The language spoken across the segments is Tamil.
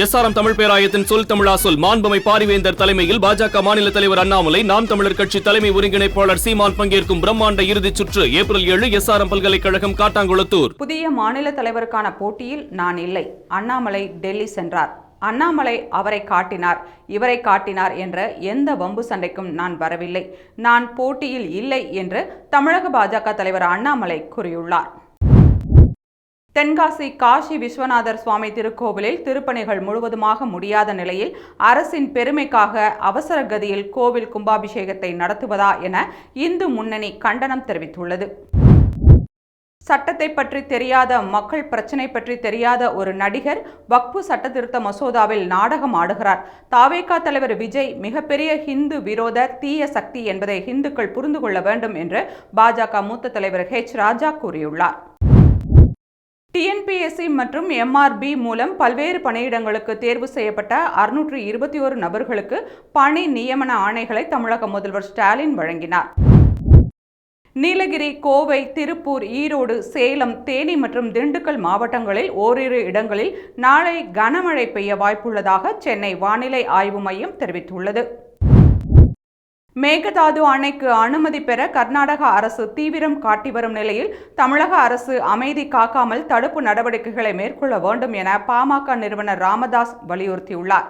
எஸ்ஆர்எம் தமிழ் பேராயத்தின் சொல் தமிழா சொல். மாண்புமை பாரிவேந்தர் தலைமையில் பாஜக மாநில தலைவர் அண்ணாமலை நாம் தமிழர் கட்சி தலைமை ஒருங்கிணைப்பாளர் சீமான் பங்கேற்கும் பிரம்மாண்ட இறுதிச் சுற்று ஏப்ரல் ஏழு எஸ்ஆர்எம் பல்கலைக்கழகம் காட்டாங்குளத்தூர். புதிய மாநில தலைவருக்கான போட்டியில் நான் இல்லை. அண்ணாமலை டெல்லி சென்றார். அண்ணாமலை அவரை காட்டினார். இவரை காட்டினார் என்ற எந்த வம்பு சண்டைக்கும் நான் வரவில்லை. நான் போட்டியில் இல்லை என்று தமிழக பாஜக தலைவர் அண்ணாமலை கூறியுள்ளார். தென்காசி காசி விஸ்வநாதர் சுவாமி திருக்கோவிலில் திருப்பணிகள் முழுவதுமாக முடியாத நிலையில் அரசின் பெருமைக்காக அவசர கதியில் கோவில் கும்பாபிஷேகத்தை நடத்துவதா என இந்து முன்னணி கண்டனம் தெரிவித்துள்ளது. சட்டத்தை பற்றி தெரியாத மக்கள் பிரச்சனை பற்றி தெரியாத ஒரு நடிகர் வக்பு சட்டத்திருத்த மசோதாவில் நாடகம் ஆடுகிறார். தாவேகா தலைவர் விஜய் மிகப்பெரிய ஹிந்து விரோத தீய சக்தி என்பதை ஹிந்துக்கள் புரிந்து கொள்ள வேண்டும் என்று பாஜக மூத்த தலைவர் ஹெச். ராஜா கூறியுள்ளார். டிஎன்பிஎஸ்சி மற்றும் எம்ஆர்பி மூலம் பல்வேறு பணியிடங்களுக்கு தேர்வு செய்யப்பட்ட அறுநூற்று இருபத்தி ஒரு நபர்களுக்கு பணி நியமன ஆணைகளை தமிழக முதல்வர் ஸ்டாலின் வழங்கினார். நீலகிரி கோவை திருப்பூர் ஈரோடு சேலம் தேனி மற்றும் திண்டுக்கல் மாவட்டங்களில் ஓரிரு இடங்களில் நாளை கனமழை பெய்ய வாய்ப்புள்ளதாக சென்னை வானிலை ஆய்வு மையம் தெரிவித்துள்ளது. மேகதாது அணைக்கு அனுமதி பெற கர்நாடக அரசு தீவிரம் காட்டி வரும் நிலையில் தமிழக அரசு அமைதி காக்காமல் தடுப்பு நடவடிக்கைகளை மேற்கொள்ள வேண்டும் என பாமக நிறுவனர் ராமதாஸ் வலியுறுத்தியுள்ளார்.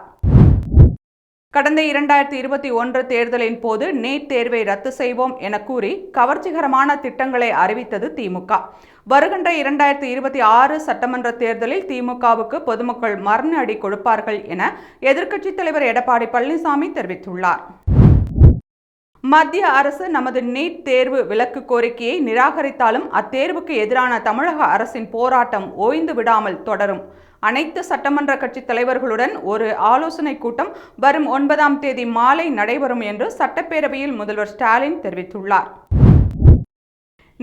கடந்த இரண்டாயிரத்தி இருபத்தி ஒன்று தேர்தலின் போது நீட் தேர்வை ரத்து செய்வோம் என கூறி கவர்ச்சிகரமான திட்டங்களை அறிவித்தது திமுக. வருகின்ற இரண்டாயிரத்தி இருபத்தி ஆறு சட்டமன்ற தேர்தலில் திமுகவுக்கு பொதுமக்கள் மரண அடி கொடுப்பார்கள் என எதிர்க்கட்சித் தலைவர் எடப்பாடி பழனிசாமி தெரிவித்துள்ளார். மத்திய அரசு நமது நீட் தேர்வு விலக்கு கோரிக்கையை நிராகரித்தாலும் அத்தேர்வுக்கு எதிரான தமிழக அரசின் போராட்டம் ஓய்ந்து விடாமல் தொடரும். அனைத்து சட்டமன்ற கட்சித் தலைவர்களுடன் ஒரு ஆலோசனை கூட்டம் வரும் ஒன்பதாம் தேதி மாலை நடைபெறும் என்று சட்டப்பேரவையில் முதல்வர் ஸ்டாலின் தெரிவித்துள்ளார்.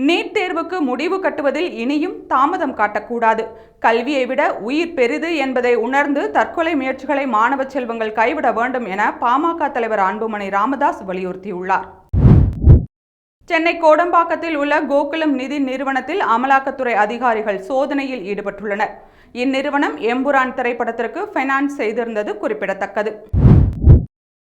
நீட் தேர்வுக்கு முடிவு கட்டுவதில் இனியும் தாமதம் காட்டக்கூடாது. கல்வியை விட உயிர் பெரிது என்பதை உணர்ந்து தற்கொலை முயற்சிகளை மாணவ செல்வங்கள் கைவிட வேண்டும் என பாமக தலைவர் அன்புமணி ராமதாஸ் வலியுறுத்தியுள்ளார். சென்னை கோடம்பாக்கத்தில் உள்ள கோகுலம் நிதி நிறுவனத்தில் அமலாக்கத்துறை அதிகாரிகள் சோதனையில் ஈடுபட்டுள்ளனர். இந்நிறுவனம் எம்புரான் திரைப்படத்திற்கு ஃபைனான்ஸ் செய்திருந்தது குறிப்பிடத்தக்கது.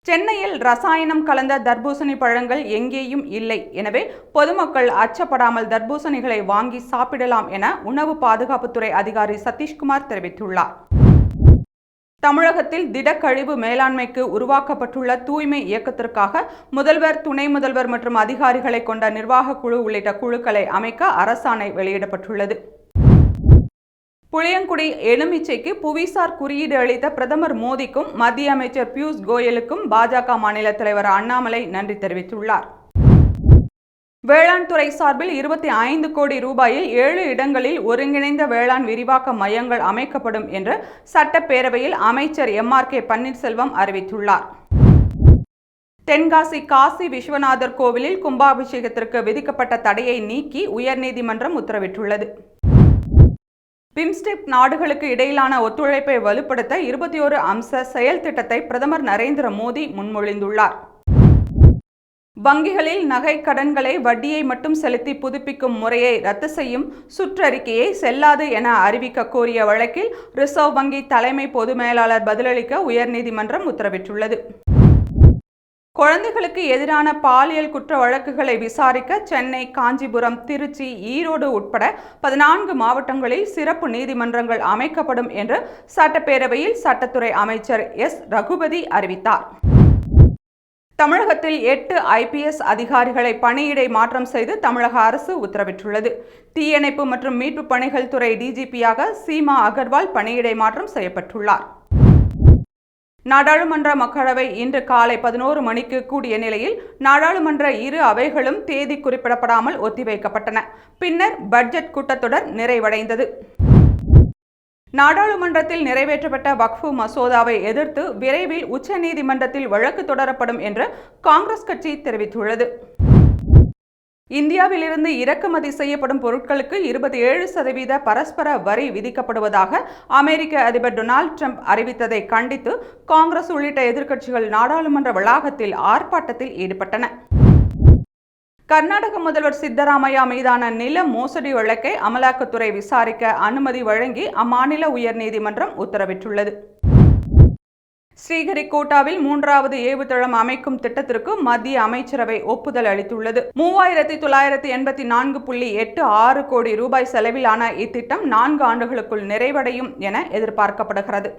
சென்னையில் ரசாயனம் கலந்த தர்பூசணி பழங்கள் எங்கேயும் இல்லை. எனவே பொதுமக்கள் அச்சப்படாமல் தர்பூசணிகளை வாங்கி சாப்பிடலாம் என உணவு பாதுகாப்புத்துறை அதிகாரி சதீஷ்குமார் தெரிவித்துள்ளார். தமிழகத்தில் திடக்கழிவு மேலாண்மைக்கு உருவாக்கப்பட்டுள்ள தூய்மை இயக்கத்திற்காக முதல்வர் துணை முதல்வர் மற்றும் அதிகாரிகளை கொண்ட நிர்வாக குழு உள்ளிட்ட குழுக்களை அமைக்க அரசாணை வெளியிடப்பட்டுள்ளது. புளியங்குடி எலுமிச்சைக்கு புவிசார் குறியீடு அளித்த பிரதமர் மோடிக்கும் மத்திய அமைச்சர் பியூஷ் கோயலுக்கும் பாஜக மாநில தலைவர் அண்ணாமலை நன்றி தெரிவித்துள்ளார். வேளாண் துறை சார்பில் இருபத்தி ஐந்து கோடி ரூபாயில் ஏழு இடங்களில் ஒருங்கிணைந்த வேளாண் விரிவாக்க மையங்கள் அமைக்கப்படும் என்று சட்டப்பேரவையில் அமைச்சர் எம் ஆர் கே பன்னீர்செல்வம் அறிவித்துள்ளார். தென்காசி காசி விஸ்வநாதர் கோவிலில் கும்பாபிஷேகத்திற்கு விதிக்கப்பட்ட தடையை நீக்கி உயர்நீதிமன்றம் உத்தரவிட்டுள்ளது. பிம்ஸ்டெக் நாடுகளுக்கு இடையிலான ஒத்துழைப்பை வலுப்படுத்த இருபத்தி ஒரு அம்ச செயல் திட்டத்தை பிரதமர் நரேந்திர மோடி முன்மொழிந்துள்ளார். வங்கிகளில் நகை கடன்களை வட்டியை மட்டும் செலுத்தி புதுப்பிக்கும் முறையை ரத்து செய்யும் சுற்றறிக்கையை செல்லாது என அறிவிக்க கோரிய வழக்கில் ரிசர்வ் வங்கி தலைமை பொது மேலாளர் பதிலளிக்க உயர்நீதிமன்றம் உத்தரவிட்டுள்ளது. குழந்தைகளுக்கு எதிரான பாலியல் குற்ற வழக்குகளை விசாரிக்க சென்னை காஞ்சிபுரம் திருச்சி ஈரோடு உட்பட பதினான்கு மாவட்டங்களில் சிறப்பு நீதிமன்றங்கள் அமைக்கப்படும் என்று சட்டப்பேரவையில் சட்டத்துறை அமைச்சர் எஸ். ரகுபதி அறிவித்தார். தமிழகத்தில் எட்டு ஐபிஎஸ் அதிகாரிகளை பணியிடை மாற்றம் செய்து தமிழக அரசு உத்தரவிட்டுள்ளது. தீயணைப்பு மற்றும் மீட்பு பணிகள் துறை டிஜிபியாக சீமா அகர்வால் பணியிடை மாற்றம் செய்யப்பட்டுள்ளார். நாடாளுமன்ற மக்களவை இன்று காலை பதினோரு மணிக்கு கூடிய நிலையில் நாடாளுமன்ற இரு அவைகளும் தேதி குறிப்பிடப்படாமல் ஒத்திவைக்கப்பட்டன. பின்னர் பட்ஜெட் கூட்டத்தொடர் நிறைவடைந்தது. நாடாளுமன்றத்தில் நிறைவேற்றப்பட்ட வக்ஃபு மசோதாவை எதிர்த்து விரைவில் உச்சநீதிமன்றத்தில் வழக்கு தொடரப்படும் என்று காங்கிரஸ் கட்சி தெரிவித்துள்ளது. இந்தியாவிலிருந்து இறக்குமதி செய்யப்படும் பொருட்களுக்கு இருபத்தி ஏழு சதவீத பரஸ்பர வரி விதிக்கப்படுவதாக அமெரிக்க அதிபர் டொனால்ட் ட்ரம்ப் அறிவித்ததை கண்டித்து காங்கிரஸ் உள்ளிட்ட எதிர்க்கட்சிகள் நாடாளுமன்ற வளாகத்தில் ஆர்ப்பாட்டத்தில் ஈடுபட்டன. கர்நாடக முதல்வர் சித்தராமையா மீதான நில மோசடி வழக்கை அமலாக்கத்துறை விசாரிக்க அனுமதி வழங்கி அம்மாநில உயர்நீதிமன்றம் உத்தரவிட்டுள்ளது. ஸ்ரீஹரிகோட்டாவில் மூன்றாவது ஏவுதளம் அமைக்கும் திட்டத்திற்கு மத்திய அமைச்சரவை ஒப்புதல் அளித்துள்ளது. மூவாயிரத்தி தொள்ளாயிரத்தி எண்பத்தி நான்கு புள்ளி எட்டு ஆறு கோடி ரூபாய் செலவிலான இத்திட்டம் நான்கு ஆண்டுகளுக்குள் நிறைவடையும் என எதிர்பார்க்கப்படுகிறது.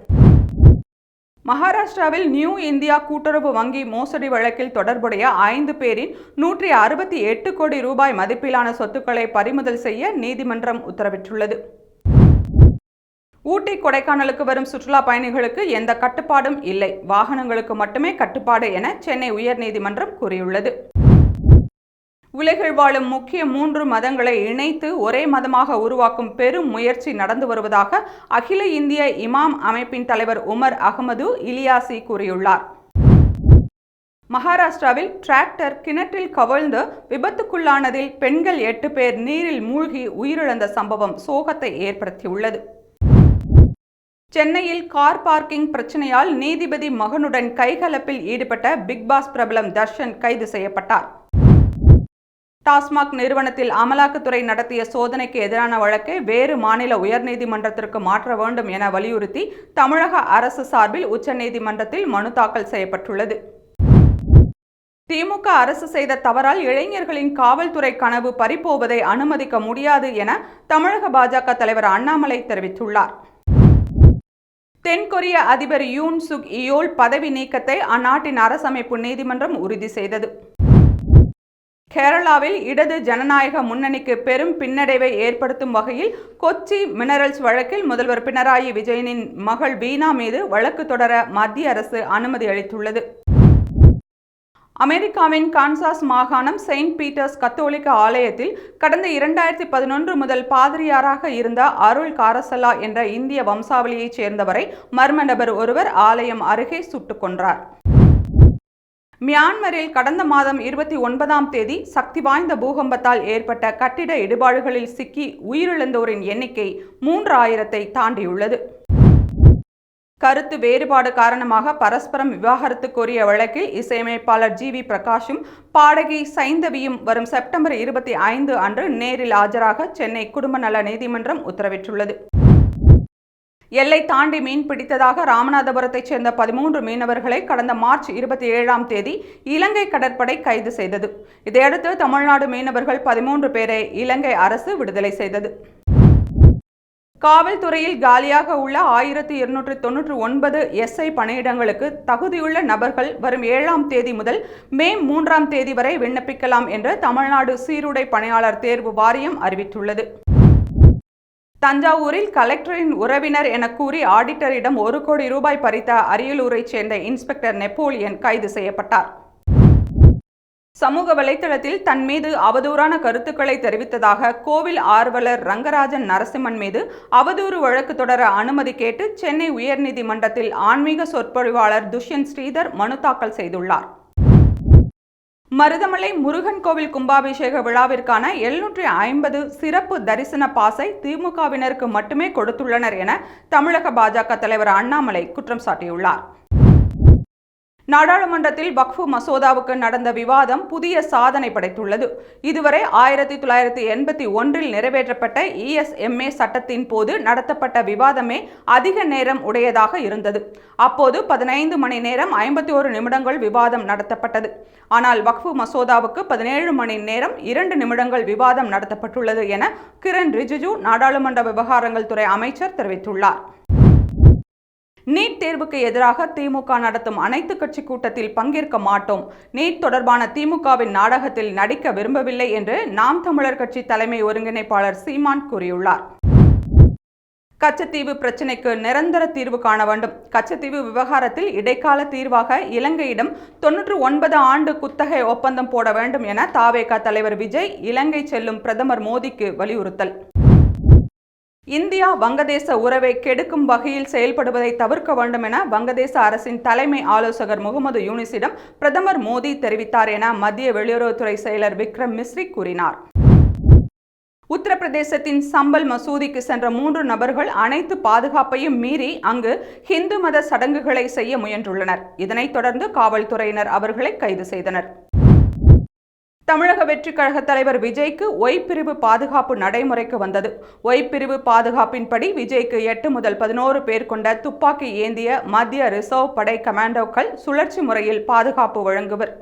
மகாராஷ்டிராவில் நியூ இந்தியா கூட்டுறவு வங்கி மோசடி வழக்கில் தொடர்புடைய ஐந்து பேரின் நூற்றி அறுபத்தி எட்டு கோடி ரூபாய் மதிப்பிலான சொத்துக்களை பறிமுதல் செய்ய நீதிமன்றம் உத்தரவிட்டுள்ளது. ஊட்டி கொடைக்கானலுக்கு வரும் சுற்றுலா பயணிகளுக்கு எந்த கட்டுப்பாடும் இல்லை. வாகனங்களுக்கு மட்டுமே கட்டுப்பாடு என சென்னை உயர்நீதிமன்றம் கூறியுள்ளது. உலகில் வாழும் முக்கிய மூன்று மதங்களை இணைத்து ஒரே மதமாக உருவாக்கும் பெரும் முயற்சி நடந்து வருவதாக அகில இந்திய இமாம் அமைப்பின் தலைவர் உமர் அகமது இலியாசி கூறியுள்ளார். மகாராஷ்டிராவில் டிராக்டர் கிணற்றில் கவிழ்ந்து விபத்துக்குள்ளானதில் பெண்கள் எட்டு பேர் நீரில் மூழ்கி உயிரிழந்த சம்பவம் சோகத்தை ஏற்படுத்தியுள்ளது. சென்னையில் கார் பார்க்கிங் பிரச்சனையால் நீதிபதி மகனுடன் கைகலப்பில் ஈடுபட்ட பிக் பாஸ் பிரபலம் தர்ஷன் கைது செய்யப்பட்டார். டாஸ்மாக் நிறுவனத்தில் அமலாக்கத்துறை நடத்திய சோதனைக்கு எதிரான வழக்கை வேறு மாநில உயர்நீதிமன்றத்திற்கு மாற்ற வேண்டும் என வலியுறுத்தி தமிழக அரசு சார்பில் உச்சநீதிமன்றத்தில் மனு தாக்கல் செய்யப்பட்டுள்ளது. திமுக அரசு செய்த தவறால் இளைஞர்களின் காவல்துறை கனவு பறிப்போவதை அனுமதிக்க முடியாது என தமிழக பாஜக தலைவர் அண்ணாமலை தெரிவித்துள்ளார். தென்கொரிய அதிபர் யூன் சுக் இயோல் பதவி நீக்கத்தை அந்நாட்டின் அரசமைப்பு நீதிமன்றம் உறுதி செய்தது. கேரளாவில் இடது ஜனநாயக முன்னணிக்கு பெரும் பின்னடைவை ஏற்படுத்தும் வகையில் கொச்சி மினரல்ஸ் வழக்கில் முதல்வர் பினராயி விஜயனின் மகள் வீணா மீது வழக்கு தொடர மத்திய அரசு அனுமதி அளித்துள்ளது. அமெரிக்காவின் கான்சாஸ் மாகாணம் செயின்ட் பீட்டர்ஸ் கத்தோலிக்க ஆலயத்தில் கடந்த இரண்டாயிரத்தி பதினொன்று முதல் பாதிரியாராக இருந்த அருள் காரசலா என்ற இந்திய வம்சாவளியைச் சேர்ந்தவரை மர்ம நபர் ஒருவர் ஆலயம் அருகே சுட்டுக் கொன்றார். மியான்மரில் கடந்த மாதம் இருபத்தி ஒன்பதாம் தேதி சக்தி வாய்ந்த பூகம்பத்தால் ஏற்பட்ட கட்டிட இடிபாடுகளில் சிக்கி உயிரிழந்தோரின் எண்ணிக்கை மூன்று ஆயிரத்தை தாண்டியுள்ளது. கருத்து வேறுபாடு காரணமாக பரஸ்பரம் விவாகரத்து கோரிய வழக்கில் இசையமைப்பாளர் ஜி வி பிரகாஷும் பாடகி சைந்தவியும் வரும் செப்டம்பர் இருபத்தி ஐந்து அன்று நேரில் ஆஜராக சென்னை குடும்ப நல நீதிமன்றம் உத்தரவிட்டுள்ளது. எல்லை தாண்டி மீன் பிடித்ததாக ராமநாதபுரத்தைச் சேர்ந்த பதிமூன்று மீனவர்களை கடந்த மார்ச் இருபத்தி ஏழாம் தேதி இலங்கை கடற்படை கைது செய்தது. இதையடுத்து தமிழ்நாடு மீனவர்கள் பதிமூன்று பேரை இலங்கை அரசு விடுதலை செய்தது. காவல்துறையில் காலியாக உள்ள ஆயிரத்தி இருநூற்றி தொன்னூற்றி ஒன்பது எஸ்ஐ பணியிடங்களுக்கு தகுதியுள்ள நபர்கள் வரும் ஏழாம் தேதி முதல் மே மூன்றாம் தேதி வரை விண்ணப்பிக்கலாம் என்று தமிழ்நாடு சீருடை பணியாளர் தேர்வு வாரியம் அறிவித்துள்ளது. தஞ்சாவூரில் கலெக்டரின் உறவினர் என கூறி ஆடிட்டரிடம் ஒரு கோடி ரூபாய் பறித்த அரியலூரைச் சேர்ந்த இன்ஸ்பெக்டர் நெப்போலியன் கைது செய்யப்பட்டார். சமூக வலைதளத்தில் தன் மீது அவதூறான கருத்துக்களை தெரிவித்ததாக கோவில் ஆர்வலர் ரங்கராஜன் நரசிம்மன் மீது அவதூறு வழக்கு தொடர அனுமதி கேட்டு சென்னை உயர்நீதிமன்றத்தில் ஆன்மீக சொற்பொழிவாளர் துஷ்யந்த் ஸ்ரீதர் மனு தாக்கல் செய்துள்ளார். மருதமலை முருகன் கோவில் கும்பாபிஷேக விழாவிற்கான எழுநூற்றி ஐம்பது சிறப்பு தரிசன பாசை திமுகவினருக்கு மட்டுமே கொடுத்துள்ளனர் என தமிழக பாஜக தலைவர் அண்ணாமலை குற்றம் சாட்டியுள்ளார். நாடாளுமன்றத்தில் வக்ஃபு மசோதாவுக்கு நடந்த விவாதம் புதிய சாதனை படைத்துள்ளது. இதுவரை ஆயிரத்தி தொள்ளாயிரத்தி எண்பத்தி ஒன்றில் நிறைவேற்றப்பட்ட இஎஸ்எம்ஏ சட்டத்தின் போது நடத்தப்பட்ட விவாதமே அதிக நேரம் உடையதாக இருந்தது. அப்போது பதினைந்து மணி நேரம் ஐம்பத்தி ஒரு நிமிடங்கள் விவாதம் நடத்தப்பட்டது. ஆனால் வக்ஃபு மசோதாவுக்கு பதினேழு மணி நேரம் இரண்டு நிமிடங்கள் விவாதம் நடத்தப்பட்டுள்ளது என கிரண் ரிஜிஜு நாடாளுமன்ற விவகாரங்கள் துறை அமைச்சர் தெரிவித்துள்ளார். நீட் தேர்வுக்கு எதிராக திமுக நடத்தும் அனைத்து கட்சி கூட்டத்தில் பங்கேற்க மாட்டோம். நீட் தொடர்பான திமுகவின் நாடகத்தில் நடிக்க விரும்பவில்லை என்று நாம் தமிழர் கட்சி தலைமை ஒருங்கிணைப்பாளர் சீமான் கூறியுள்ளார். கச்சத்தீவு பிரச்சினைக்கு நிரந்தர தீர்வு காண வேண்டும். கச்சத்தீவு விவகாரத்தில் இடைக்கால தீர்வாக இலங்கையிடம் தொன்னூற்று ஒன்பது ஆண்டு குத்தகை ஒப்பந்தம் போட வேண்டும் என தாவேகா தலைவர் விஜய் இலங்கை செல்லும் பிரதமர் மோடிக்கு வலியுறுத்தல். இந்தியா வங்கதேச உறவை கெடுக்கும் வகையில் செயல்படுவதை தவிர்க்க வேண்டும் என வங்கதேச அரசின் தலைமை ஆலோசகர் முகமது யூனிஸிடம் பிரதமர் மோடி தெரிவித்தார் என மத்திய வெளியுறவுத்துறை செயலர் விக்ரம் மிஸ்ரி கூறினார். உத்தரப்பிரதேசத்தின் சம்பல் மசூதிக்கு சென்ற மூன்று நபர்கள் அனைத்து பாதுகாப்பையும் மீறி அங்கு ஹிந்து மத சடங்குகளை செய்ய முயன்றுள்ளனர். இதனைத் தொடர்ந்து காவல்துறையினர் அவர்களை கைது செய்தனர். தமிழக வெற்றிக் கழக தலைவர் விஜய்க்கு ஒய் பிரிவு பாதுகாப்பு நடைமுறைக்கு வந்தது. ஒய் பிரிவு பாதுகாப்பின்படி விஜய்க்கு எட்டு முதல் பதினோரு பேர் கொண்ட துப்பாக்கி ஏந்திய மத்திய ரிசர்வ் படை கமாண்டோக்கள் சுழற்சி முறையில் பாதுகாப்பு வழங்குவர்.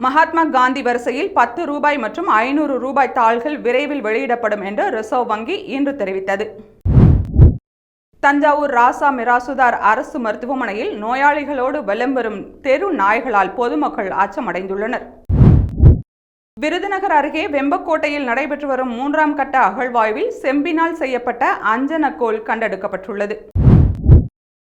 மகாத்மா காந்தி வரிசையில் பத்து ரூபாய் மற்றும் ஐநூறு ரூபாய் தாள்கள் விரைவில் வெளியிடப்படும் என்று ரிசர்வ் வங்கி இன்று தெரிவித்தது. தஞ்சாவூர் ராசா மிராசுதார் அரசு மருத்துவமனையில் நோயாளிகளோடு வலம் தெரு நாய்களால் பொதுமக்கள் அச்சமடைந்துள்ளனர். விருதுநகர் அருகே வெம்பக்கோட்டையில் நடைபெற்று வரும் மூன்றாம் கட்ட அகழ்வாய்வில் செம்பினால் செய்யப்பட்ட அஞ்சனக்கோல் கண்டெடுக்கப்பட்டுள்ளது.